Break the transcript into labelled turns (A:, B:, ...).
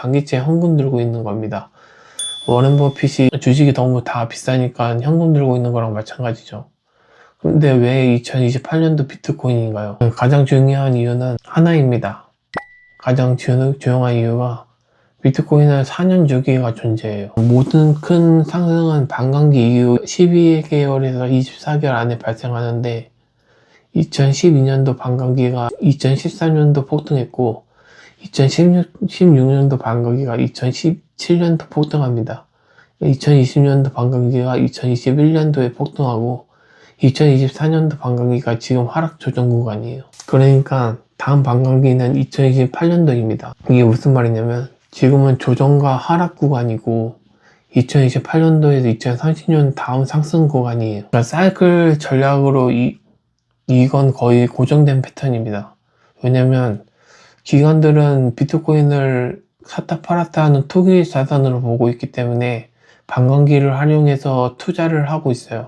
A: 단기채 현금 들고 있는 겁니다. 워렌 버핏이 주식이 너무 다 비싸니까 현금 들고 있는 거랑 마찬가지죠. 근데 왜 2028년도 비트코인인가요? 가장 중요한 이유는 하나입니다. 가장 주- 중요한 이유가 비트코인은 4년 주기가 존재해요. 모든 큰 상승은 반감기 이후 12개월에서 24개월 안에 발생하는데 2012년도 반감기가 2013년도 폭등했고 2016년도 반감기가 2017년도 폭등합니다. 2020년도 반감기가 2021년도에 폭등하고 2024년도 반감기가 지금 하락 조정 구간이에요. 그러니까 다음 반감기는 2028년도입니다. 이게 무슨 말이냐면 지금은 조정과 하락 구간이고 2028년도에서 2030년 다음 상승 구간이에요. 그러니까 사이클 전략으로 이, 이건 거의 고정된 패턴입니다. 왜냐면 기관들은 비트코인을 샀다 팔았다 하는 투기 자산으로 보고 있기 때문에 반감기를 활용해서 투자를 하고 있어요.